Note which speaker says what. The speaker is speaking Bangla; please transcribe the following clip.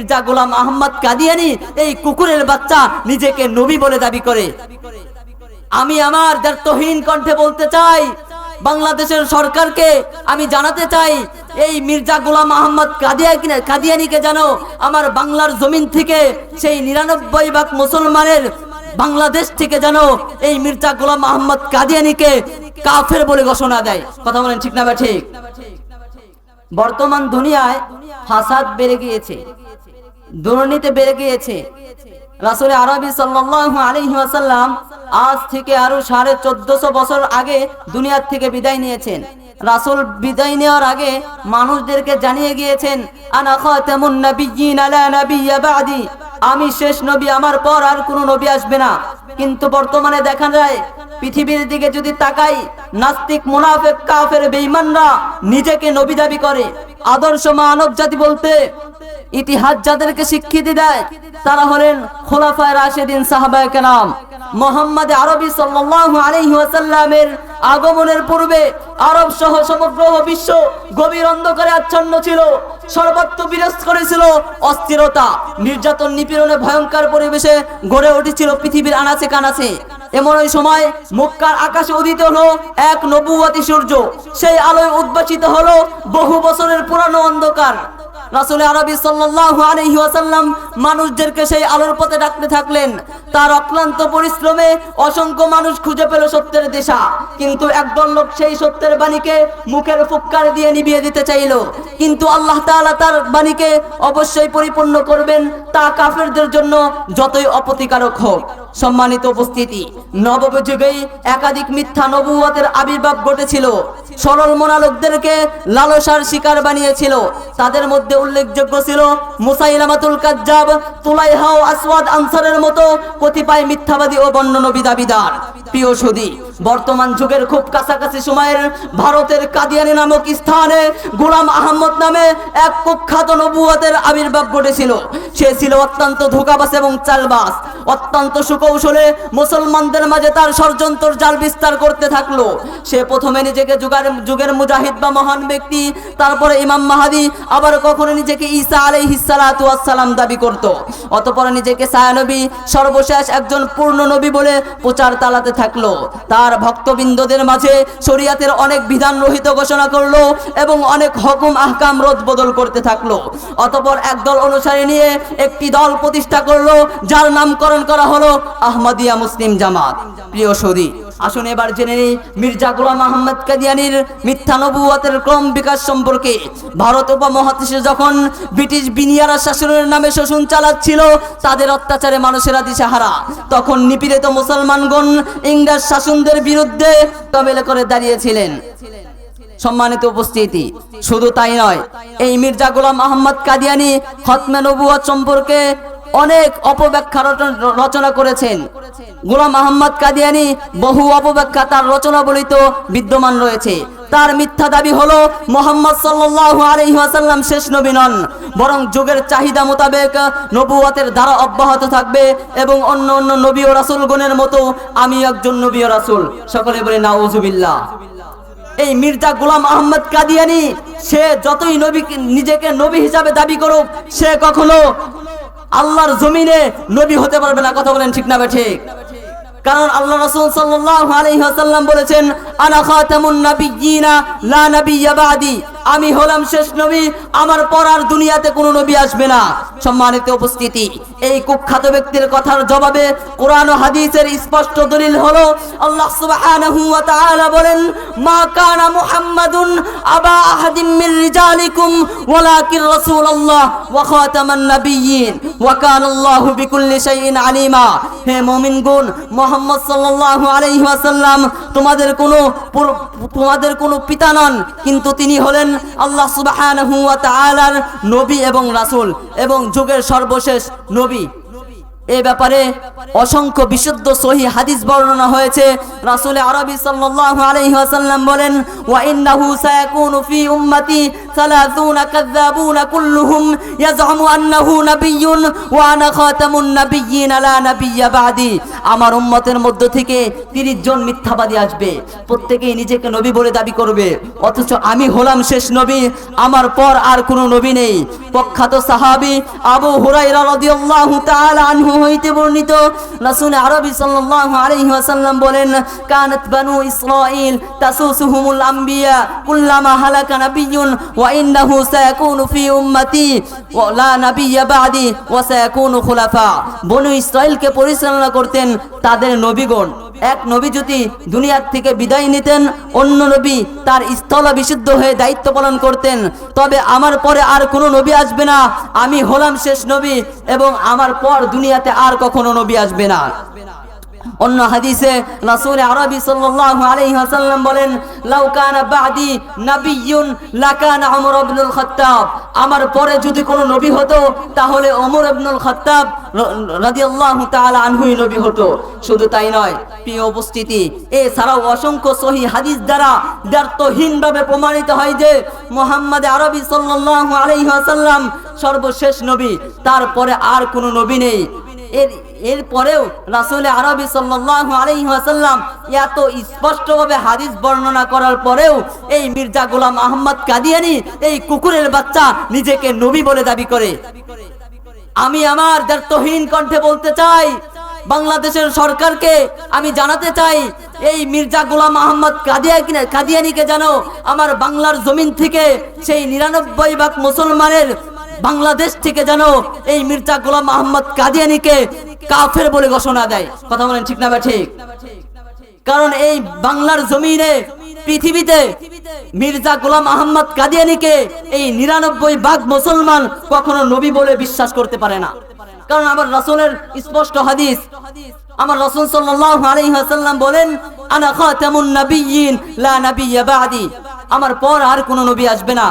Speaker 1: মির্জা গোলাম আহমদ কাদিয়ানি এই কুকুরের বাচ্চা নিজেকে নবী বলে দাবি করে। আমি আমার দ্বার্থহীন কণ্ঠে বলতে চাই, বাংলাদেশের সরকারকে আমি জানাতে চাই, এই মির্জা গোলাম আহমদ কাদিয়া কাদিয়ানিকে জানো আমার বাংলার জমিন থেকে সেই নিরানব্বই ভাগ মুসলমানের বাংলাদেশ থেকে জানো এই মির্জা গোলাম আহমদ কাদিয়ানিকে কাফের বলে ঘোষণা দেয়। কথা বলেন ঠিক না ঠিক? বর্তমান দুনিয়ায় ফাসাদ বেড়ে গিয়েছে। দুর্নীতি বেড়ে গিয়েছে। রাসুল আরবি সাল্লাল্লাহু আলাইহি ওয়াসাল্লাম আজ থেকে আরও সাড়ে চোদ্দশো বছর আগে দুনিয়ার থেকে বিদায় নিয়েছেন। রাসুল বিদায় নেওয়ার আগে মানুষদেরকে জানিয়ে গিয়েছেন আমি শেষ নবী, আমার পর আর কোনো নবী আসবে না। কিন্তু বর্তমানে দেখা যায়, পৃথিবীর দিকে যদি তাকাই, নাস্তিক, মুনাফেক, কাফের, বেঈমানরা নিজেকে নবী দাবি করে। আদর্শ মানব জাতি বলতে ইতিহাস যাদেরকে স্বীকৃতি দেয়, তারা হলেন খোলাফায় রাশেদিন সাহাবায়ে কেরাম। মোহাম্মদ আরবি আলাইহি ওয়াসাল্লামের আগমনের পূর্বে আরব সহ সমগ্র বিশ্ব গভীর অন্ধকারে আচ্ছন্ন ছিল, সর্বত্র বিরাজ করেছিল অস্থিরতা, নির্যাতন নিপীড়নে ভয়ঙ্কর পরিবেশে গড়ে উঠেছিল পৃথিবীর আনাচে কানাচে। এমন ওই সময় মক্কার আকাশে উদিত হলো এক নবুয়াতি সূর্য, সেই আলোয় উদ্ভাসিত হলো বহু বছরের পুরানো অন্ধকার। রাসুল আরবি সাল্লাল্লাহু আলাইহি ওয়াসাল্লাম মানুষদেরকে সেই আলোর পথে ডাকতে থাকলেন। তার অক্লান্ত পরিশ্রমে অসংখ্য মানুষ খুঁজে পেল সত্যের দিশা। কিন্তু একদল লোক সেই সত্যের বাণীকে মুখের ফুৎকার দিয়ে নিভিয়ে দিতে চাইল। কিন্তু আল্লাহ তাআলা তার বাণীকে অবশ্যই পরিপূর্ণ করবেন তা কাফেরদের জন্য যতই অপতিকারক হোক। সম্মানিত উপস্থিতি। নবম যুগেই একাধিক মিথ্যা নবুয়তের আবির্ভাব ঘটেছিল। সরল মোনা লোকদেরকে লালসার শিকার বানিয়েছিল। তাদের মধ্যে উল্লেখযোগ্য ছিল মুসাইলামাতুল কাজ্জাব, তুলাইহা ও আসওয়াদ আনসারের মতো কতিপয় মিথ্যাবাদী ও বন্য নবী দাবিদার। প্রিয় সুদী বর্তমান যুগের খুব কাছাকাছি সময়ের ভারতের কাদিয়ানি নামক স্থানে গোলাম আহমদ নামে এক কুখ্যাত নবুয়তের আবির্ভাব ঘটেছিল। সে ছিল অত্যন্ত ধোকাবাস এবং চালবাস। অত্যন্ত সুকৌশলে মুসলমানদের মাঝে তার ষড়যন্ত্র জাল বিস্তার করতে থাকল। সে প্রথমে নিজেকে যুগের যুগের মুজাহিদ বা মহান ব্যক্তি, তারপরে ইমাম মাহাদি, আবার কখনো নিজেকে ঈসা ওয়াস সালাম দাবি করত। অতঃপর নিজেকে ছায়ানবী, সর্বশেষ একজন পূর্ণ নবী বলে প্রচার তালাতে থাকল। তার ভক্তবৃন্দদের মাঝে শরিয়াতের অনেক বিধান রহিত ঘোষণা করল এবং অনেক হকুম, আহকাম, রদ বদল করতে থাকল। অতপর একদল অনুসারী নিয়ে একটি দল প্রতিষ্ঠা করল, যার নামকরণ করা হলো আহমদিয়া মুসলিম জামাত। প্রিয় সৌদি আসুন এবার জেনে নিই মির্জা গোলাম আহমদ কাদিয়ানির মিথ্যা নবুয়াতের ক্রম বিকাশ সম্পর্কে। ভারত উপমহাদেশে যখন ব্রিটিশ বিনিয়ারা শাসনের নামে শোষণ চালাচ্ছিল, তাদের অত্যাচারে মানুষেরা দিশাহারা তখন নিপীড়িত মুসলমানগণ ইংরেজ শাসনদের বিরুদ্ধে তবেলে করে দাঁড়িয়েছিলেন। সম্মানিত উপস্থিতি, শুধু তাই নয়, এই মির্জা গোলাম আহমদ কাদিয়ানি খতমে নবুয়াত সম্পর্কে অনেক অপব্যাখ্যা রচনা- রচনা করেছেন। গোলাম আহমদ কাদিয়ানি বহু অপব্যাখ্যা তার রচনাবলিত বিদ্যমান রয়েছে। তার মিথ্যা দাবি হলো মোহাম্মদ সাল্লাল্লাহু আলাইহি ওয়াসাল্লাম শেষ নবী নন, বরং যুগের চাহিদা মোতাবেক নবুয়াতের ধারা অব্যাহত থাকবে এবং অন্য অন্য নবী ও রাসূলগণের মতো আমি একজন নবী ও রাসূল। সকলে বলে, নাউজুবিল্লাহ। এই মির্জা গোলাম আহমদ কাদিয়ানি, সে যতই নবী নিজেকে নবী হিসাবে দাবি করুক, সে কখনো আল্লাহর জমিনে নবী হতে পারবে না, কথা বলেন ঠিক না ঠিক? কারণ আল্লাহ রাসূল সাল্লাল্লাহু আলাইহি ওয়াসাল্লাম বলেছেন, আনা খাতামুন নাবিয়্যিনা, লা নাবিয়্যা বাদি। আমি হলাম শেষ নবী, আমার পর আর দুনিয়াতে কোনো নবী আসবে না। সম্মানিত উপস্থিতি, এই কুখ্যাত ব্যক্তির কথার জবাবে কোরআন হাদিসের স্পষ্ট দলিল হলো, আল্লাহ সুবহানাহু ওয়া তাআলা বলেন, মা কানা মুহাম্মাদুন আবা আহাদিম মির রিজালিকুম, ওয়ালাকিন রাসূলুল্লাহ ওয়া খাতামান নাবিয়্যিন, ওয়া কানা আল্লাহু বিকুল্লি শাইইন আলিমা। হে মুমিনগণ মুহাম্মদ সাল্লাল্লাহু আলাইহি ওয়াসাল্লাম, তোমাদের কোনো তোমাদের কোনো পিতা নন, কিন্তু তিনি হলেন আল্লাহ সুবহানাহু নবী এবং রাসুল এবং যুগের সর্বশেষ নবী। এ ব্যাপারে অসংখ্য বিশুদ্ধ সহি হাদিস বর্ণনা হয়েছে। রাসুল আরবি সাল্লাল্লাহু আলাইহি বলেন, ওয়া সায়াকুনু ফি উম্মতি ثلاثون كذابون كلهم يزعم أنه نبي وأنا خاتم النبيين لا نبي بعدي আমার উম্মতের মধ্য থেকে তিরিশ জন মিথ্যাবাদী আসবে প্রত্যেকেই নিজেকে নবী বলে দাবি করবে অথচ আমি হলাম শেষ নবী আমার পর আর কোনো নবী নেই প্রখ্যাত সাহাবী আবু হুরাইরা রাদিয়াল্লাহু তাআলা আনহু হইতে বর্ণিত রাসূল আরবী সাল্লাল্লাহু আলাইহি ওয়াসাল্লাম বলেন কানাত বানু ইসরাঈল তাসুসুহুমুল আম্বিয়া কুল্লামা হালাকা নাবিয়্যুন ফি উম্মতি ওয়া লা নাবিয়্যা বাদি ওয়া সায়াকুনু খুলাফা বনু ইসরাইলকে পরিচালনা করতেন তাদের নবীগণ। এক নবী যদি দুনিয়ার থেকে বিদায় নিতেন, অন্য নবী তার স্থল বিশুদ্ধ হয়ে দায়িত্ব পালন করতেন। তবে আমার পরে আর কোনো নবী আসবে না। আমি হলাম শেষ নবী এবং আমার পর দুনিয়াতে আর কখনো নবী আসবে না। অন্য হাদিসে রাসূল আরবি সাল্লাল্লাহু আলাইহি ওয়াসাল্লাম বলেন, লাউ কানা বাদি নাবিয়্যুন লাকানা ওমর ইবনুল খাত্তাব। আমার পরে যদি কোনো নবী হতো, তাহলে ওমর ইবনুল খাত্তাব রাদিয়াল্লাহু তাআলা আনহুই নবী হতো। শুধু তাই নয়, প্রিয় উপস্থিতি অসংখ্য সহি হাদিস দ্বারা দ্বার্থহীনভাবে প্রমাণিত হয় যে, মোহাম্মদ আরবি সাল্লাল্লাহু আলাইহি ওয়াসাল্লাম সর্বশেষ নবী, তারপরে আর কোনো নবী নেই। এর এরপরেও রাসূল আরবি সাল্লাল্লাহু আলাইহি এত স্পষ্টভাবে হাদিস বর্ণনা করার পরেও এই মির্জা গোলাম আহমদ কাদিয়ানি এই কুকুরের বাচ্চা নিজেকে নবী বলে দাবি করে। আমি আমার দ্বার্থহীন কণ্ঠে বলতে চাই, বাংলাদেশের সরকারকে আমি জানাতে চাই, এই মির্জা গোলাম আহমদ কাদিয়া কাদিয়ানিকে জানো আমার বাংলার জমিন থেকে সেই নিরানব্বই ভাগ মুসলমানের বাংলাদেশ থেকে যেন এই মির্জা গোলাম আহমদ কাদিয়ানিকে কাফের বলে ঘোষণা দেয়। কথা বলেন ঠিক না বা ঠিক? কারণ এই বাংলার জমিনে, পৃথিবীতে মির্জা গোলাম আহমদ কাদিয়ানিকে এই নিরানব্বই ভাগ মুসলমান কখনো নবী বলে বিশ্বাস করতে পারে না। কারণ আমার রাসূলের স্পষ্ট হাদিস, আমার রাসূল ওয়াসাল্লাম বলেন, আনা খাতামুন নাবিয়্যিন লা নাবিয়্যা বাদি। আমার পর আর কোনো নবী আসবে না।